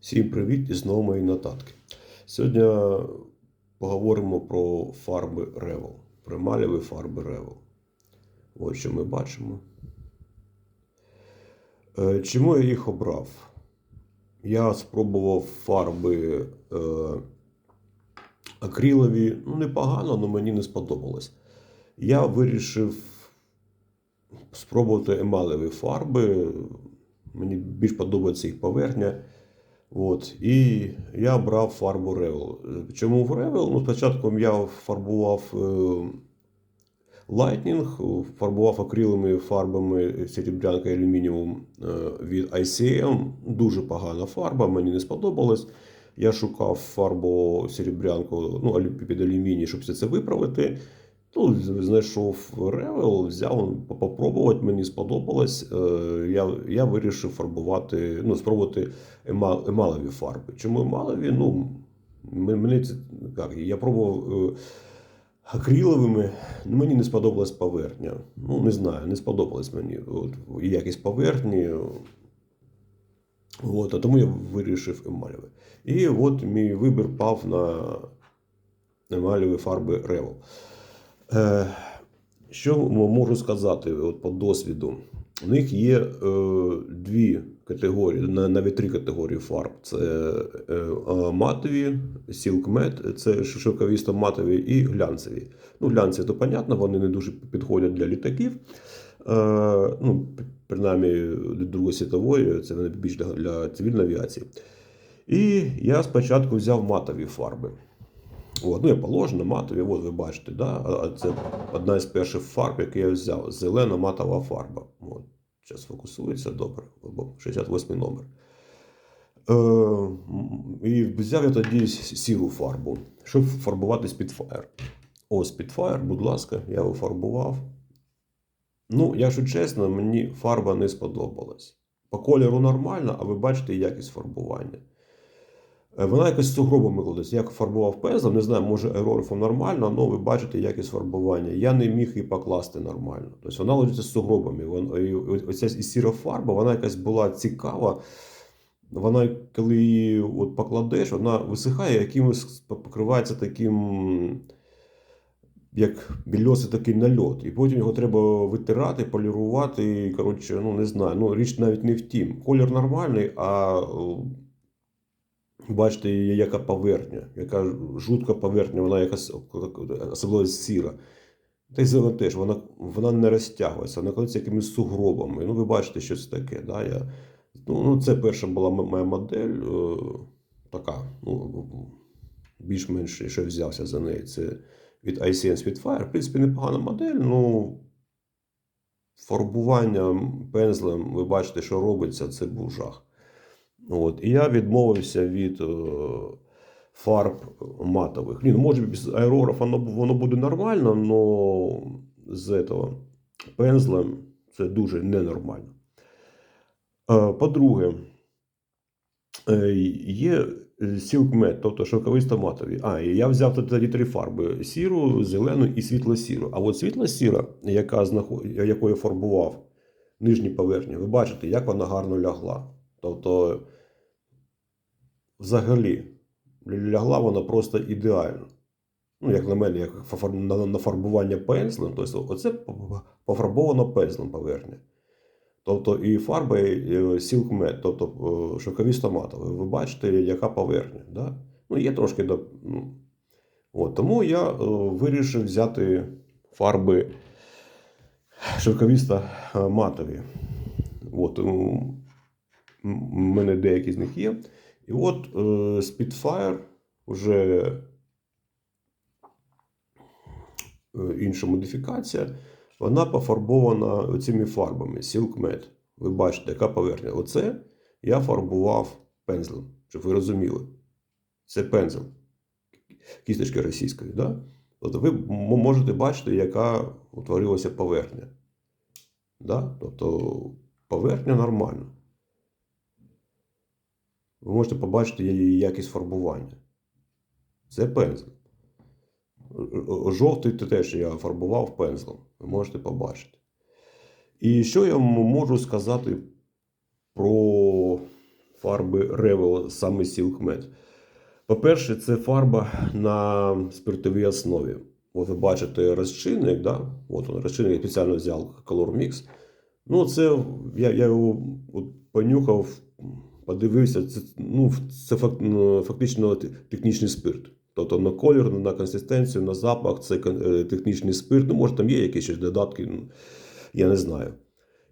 Всім привіт і знову мої нотатки. Сьогодні поговоримо про фарби Revel, про емалєві фарби Revel. Ось що ми бачимо. Е, Чому я їх обрав? Я спробував фарби е, акрилові, ну непогано, але мені не сподобалось. Я вирішив спробувати емалеві фарби. Мені більш подобається їх поверхня. От. І я брав фарбу Revel. Чому в Revel? Ну, спочатку я фарбував е, Lightning, фарбував акриловими фарбами серебрянка і алюмініум е, від ICM. Дуже погана фарба, мені не сподобалось. Я шукав фарбу серебрянку ну, під алюміній, щоб все це виправити. Ну, знайшов Revel, взяв попробувати, мені сподобалось. Е, Я, я вирішив фарбувати, ну, спробувати ема- емалеві фарби. Чому емалеві? Ну, мені це як, я пробував е, акриловими, ну, мені не сподобалась поверхня. Ну, не знаю, не сподобалась мені от, якість поверхні. От, а тому я вирішив емалеві. І от мій вибір пав на емалеві фарби Revel. Е, Що можу сказати от по досвіду? У них є е, дві категорії, навіть три категорії фарб: це е, е, матові, matte, це шовковісто матові і глянцеві. Ну, глянцеві, то понятно, вони не дуже підходять для літаків. Е, ну, принаймні для Другої світової, це вони більш для цивільної авіації. І я спочатку взяв матові фарби. От, ну, я положено, матові, от ви бачите, да? це одна із перших фарб, які я взяв. Зелена матова фарба. От. Зараз фокусується добре, бо 68 номер. Е, і взяв я тоді сіру фарбу, щоб фарбувати Spitfire. О, Spitfire, будь ласка, я його фарбував. Ну, якщо чесно, мені фарба не сподобалась. По кольору нормально, а ви бачите якість фарбування. Е, Вона якось сугробами кладеться. Я фарбував пензлем, не знаю, може аерографом нормально, але ви бачите якість фарбування. Я не міг її покласти нормально. Тобто вона ложиться з сугробами. Оця і сіра фарба, вона якась була цікава. Вона, коли її от покладеш, вона висихає, якимось покривається таким, як більосий такий нальот. І потім його треба витирати, полірувати. І, коротше, ну не знаю. Ну, річ навіть не в тім. Колір нормальний, а Бачите, яка поверхня, яка жутка поверхня, вона якась особливо сіра. Та й зелена теж, вона, вона не розтягується, вона кладеться якимись сугробами. Ну, ви бачите, що це таке. Да? Я, ну, ну, це перша була моя модель, е, така, ну, більш-менш, що я взявся за неї. Це від ICN Spitfire. В принципі, непогана модель, ну. Фарбування пензлем, ви бачите, що робиться, це був жах. От. І я відмовився від е, фарб матових. Ні, ну, може без аерографа воно, воно буде нормально, але з этого пензлем це дуже ненормально. Е, по-друге, е, є Matte, тобто шовковисто матові. А, і я взяв тоді три фарби: сіру, зелену і світло-сіру. А от світло-сіра, яка знаход... яку я фарбував нижні поверхні, ви бачите, як вона гарно лягла. Тобто, взагалі, лягла вона просто ідеально. Ну, як на мене, як на, фарбування пензлем, тобто оце пофарбовано пензлем поверхня. Тобто і і е, тобто е, шовковісто матове. Ви бачите, яка поверхня. Да? Ну, є трошки до. Ну, от, тому я е, вирішив взяти фарби шовковісто е, матові. От, у мене деякі з них є. І от е, Spitfire вже е, інша модифікація. Вона пофарбована цими фарбами Silk Matte. Ви бачите, яка поверхня. Оце я фарбував пензлем, щоб ви розуміли. Це пензел кісточки російської. Да? Тобто ви можете бачити, яка утворилася поверхня. Да? Тобто поверхня нормальна. Ви можете побачити її якість фарбування. Це пензель. Жовтий те теж я фарбував пензлем. Ви можете побачити. І що я можу сказати про фарби Revel, саме Silk. По-перше, це фарба на спиртовій основі. От ви бачите розчинник, да? От він, розчинник я спеціально взяв Color Mix. Ну, це я, я його от понюхав, подивився. Це, ну, це ну, фактично технічний спирт. Тобто на колір, на консистенцію, на запах це е, технічний спирт. Ну, може, там є якісь ще додатки, ну, я не знаю.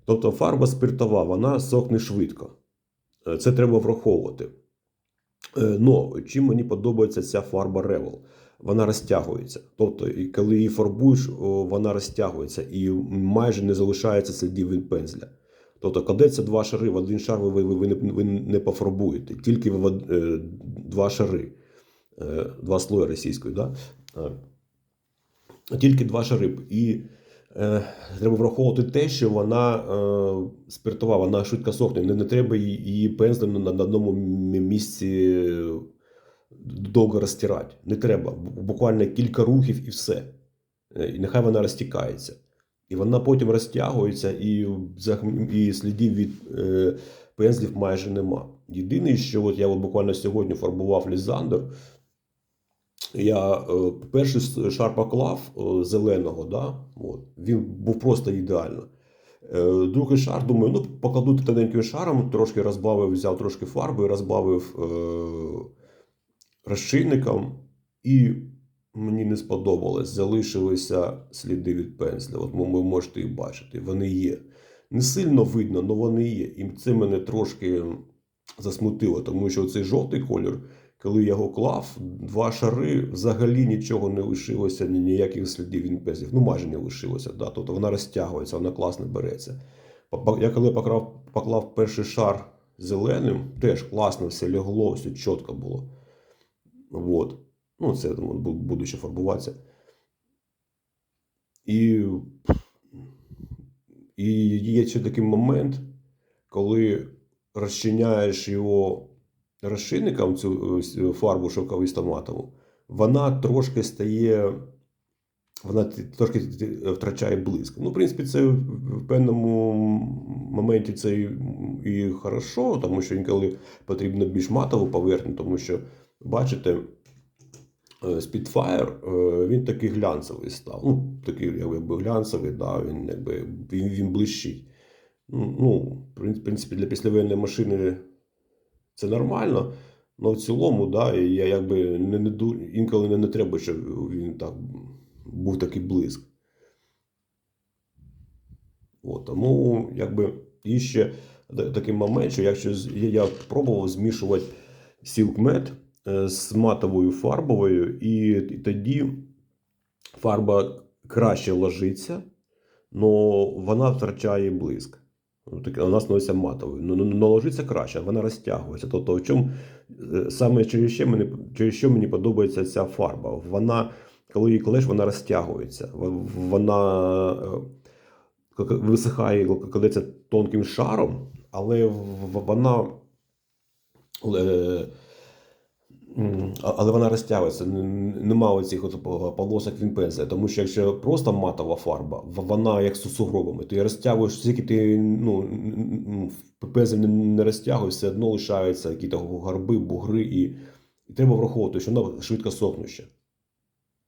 Тобто фарба спиртова, вона сохне швидко. Е, Це треба враховувати. Е, Но чим мені подобається ця фарба Revel? Вона розтягується. Тобто, і коли її фарбуєш, вона розтягується і майже не залишається слідів від пензля. Тобто, кладеться два шари, в один шар ви, ви, ви, не, ви не пофарбуєте, тільки в, е, два шари, е, два слої російської. Да? Е, тільки два шари. І е, треба враховувати те, що вона е, спиртова, вона швидко сохне. Не, не треба її, пензлем на, на одному місці довго розтирати. Не треба. Буквально кілька рухів і все. І нехай вона розтікається. І вона потім розтягується, і, і слідів від е, пензлів майже нема. Єдине, що от я от буквально сьогодні фарбував лізандр, я е, перший шар поклав е, зеленого, да? от, він був просто ідеально. Е, другий шар, думаю, ну покладу тоненьким шаром, трошки розбавив, взяв трошки фарби, розбавив е, розчинником, і мені не сподобалось. Залишилися сліди від пензля. От ви можете їх бачити, вони є. Не сильно видно, але вони є. І це мене трошки засмутило, тому що цей жовтий колір, коли я його клав, два шари взагалі нічого не лишилося, ніяких слідів від пензлів. Ну, майже не лишилося. Да? Тобто вона розтягується, вона класно береться. Я коли поклав, поклав перший шар зеленим, теж класно все лягло, все чітко було. Вот. Ну, це буду ще фарбуватися. І, і є ще такий момент, коли розчиняєш його розчинником, цю е, фарбу шовковисто-матову, вона трошки стає. Вона трошки втрачає блиск. Ну, в принципі, це в певному моменті це і, і хорошо, тому що інколи потрібно більш матову поверхню, тому що, бачите, Spitfire, е, він такий глянцевий став. Ну, такий якби глянцевий, да, він, якби, він, він блищить. Ну, Ну, в принципі, для післявоєнної машини це нормально. але в цілому, да, я якби не, не, інколи не, не треба, щоб він так був такий блиск. От, тому, якби, і ще такий момент, що якщо я, пробував змішувати е, з матовою фарбовою, і, тоді фарба краще ложиться, але вона втрачає блиск. Ну, вона становиться матовою. Ну, ну, ну, ложиться краще, вона розтягується. Тобто, в чому е, саме через що мені, через що мені подобається ця фарба? Вона, коли її кладеш, вона розтягується. Вона е, висихає, кладеться тонким шаром, але вона. Е, Але вона розтягується, нема оцих от полосок від пензля. Тому що якщо просто матова фарба, вона як з сугробами, ти розтягуєш, скільки ти ну, пензель не- розтягуєш, все одно лишаються якісь гарби, бугри, і, і треба враховувати, що вона швидко сохнуща.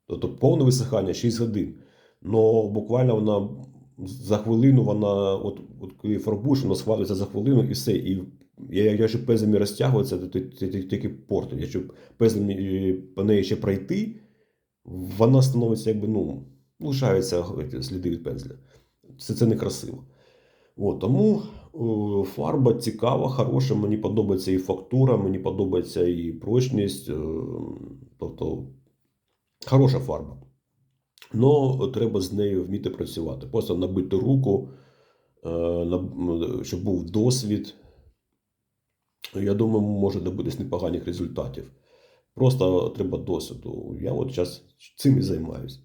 Тобто повне висихання 6 годин. Но буквально вона за хвилину, вона, от, от коли фарбуєш, вона схватується за хвилину і все. І якщо пензель не розтягується, то тільки портить. Якщо пензель е, по неї ще пройти, вона становиться якби, ну, лишаються сліди від пензля. Це, це некрасиво. От, тому е, фарба цікава, хороша, мені подобається і фактура, мені подобається і прочність. е, Тобто хороша фарба. Но треба з нею вміти працювати. Просто набити руку, щоб був досвід. Я думаю, може добитись непоганих результатів. Просто треба досвіду. Я от зараз цим і займаюся.